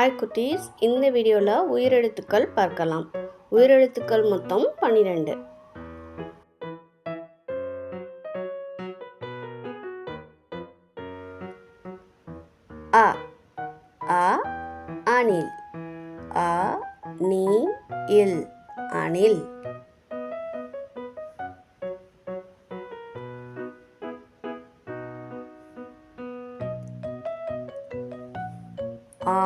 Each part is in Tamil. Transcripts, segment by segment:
ஹாய் குட்டீஸ். இந்த வீடியோவில் உயிரெழுத்துக்கள் பார்க்கலாம். உயிரெழுத்துக்கள் மொத்தம் பன்னிரெண்டு. அ அ அணில். அ நீ இல் அணில். ஆ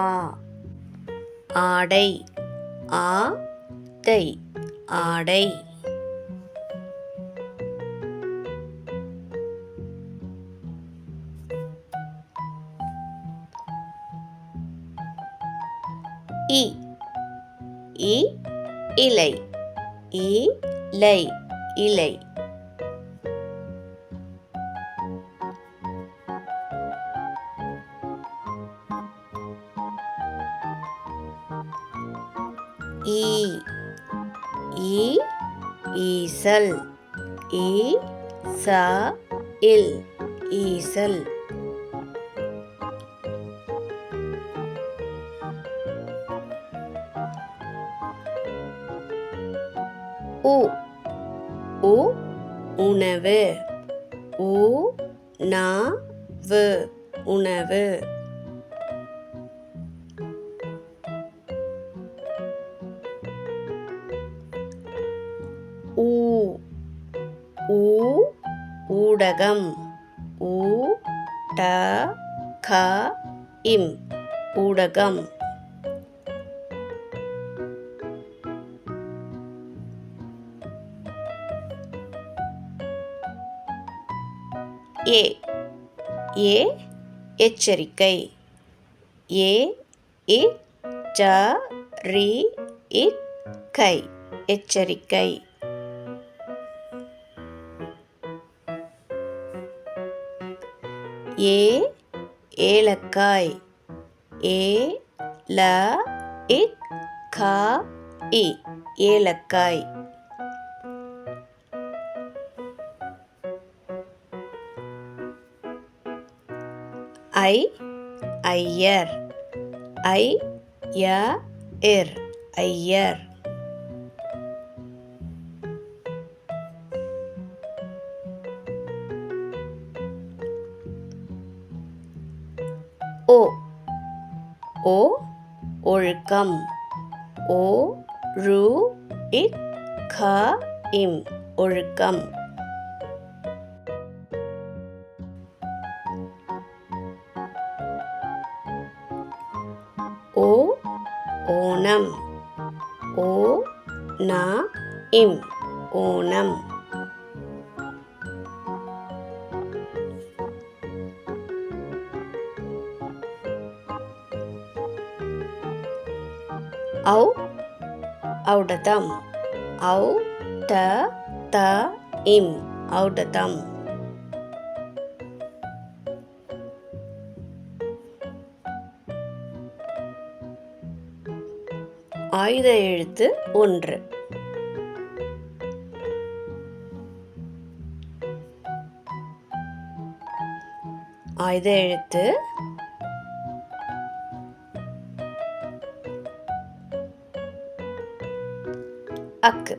ஆடை. ஆ தை. ஆடை. இ இ இலை. இ லை. இலை. ஈ ஈ ஈசல். ஈ ச இல். ஈசல். உ உ உணவு. உ நா வு உணவு. ஊ ஊடகம். ஊ ட க இம் ஊடகம். ஏ ஏ எச்சரிக்கை. ஏ இ ஜ ரி இ கை. எச்சரிக்கை. ஏ ஏலக்காய். ஏ ல இ க இ ஏலக்காய். ஐ ஐயர். ஐ ய இர் ஐயர். ஓ. ஓ ஒழுக்கம். ஓ ரு இட் க இம் ஒழுக்கம். ஓ ஓணம். ஓ ந இம் ஓணம். ஔ ஔடதம். ஔ ட த இம் ஔடதம். ஆயுத எழுத்து ஒன்று. ஆயுத எழுத்து அக்கு.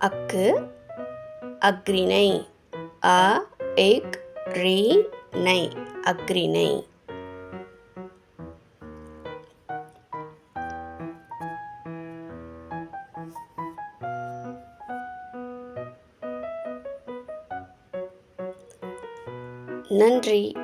அக்கு. அக்ரிணை. அ எக் ரீ நை. அக்ரிணை. நன்றி.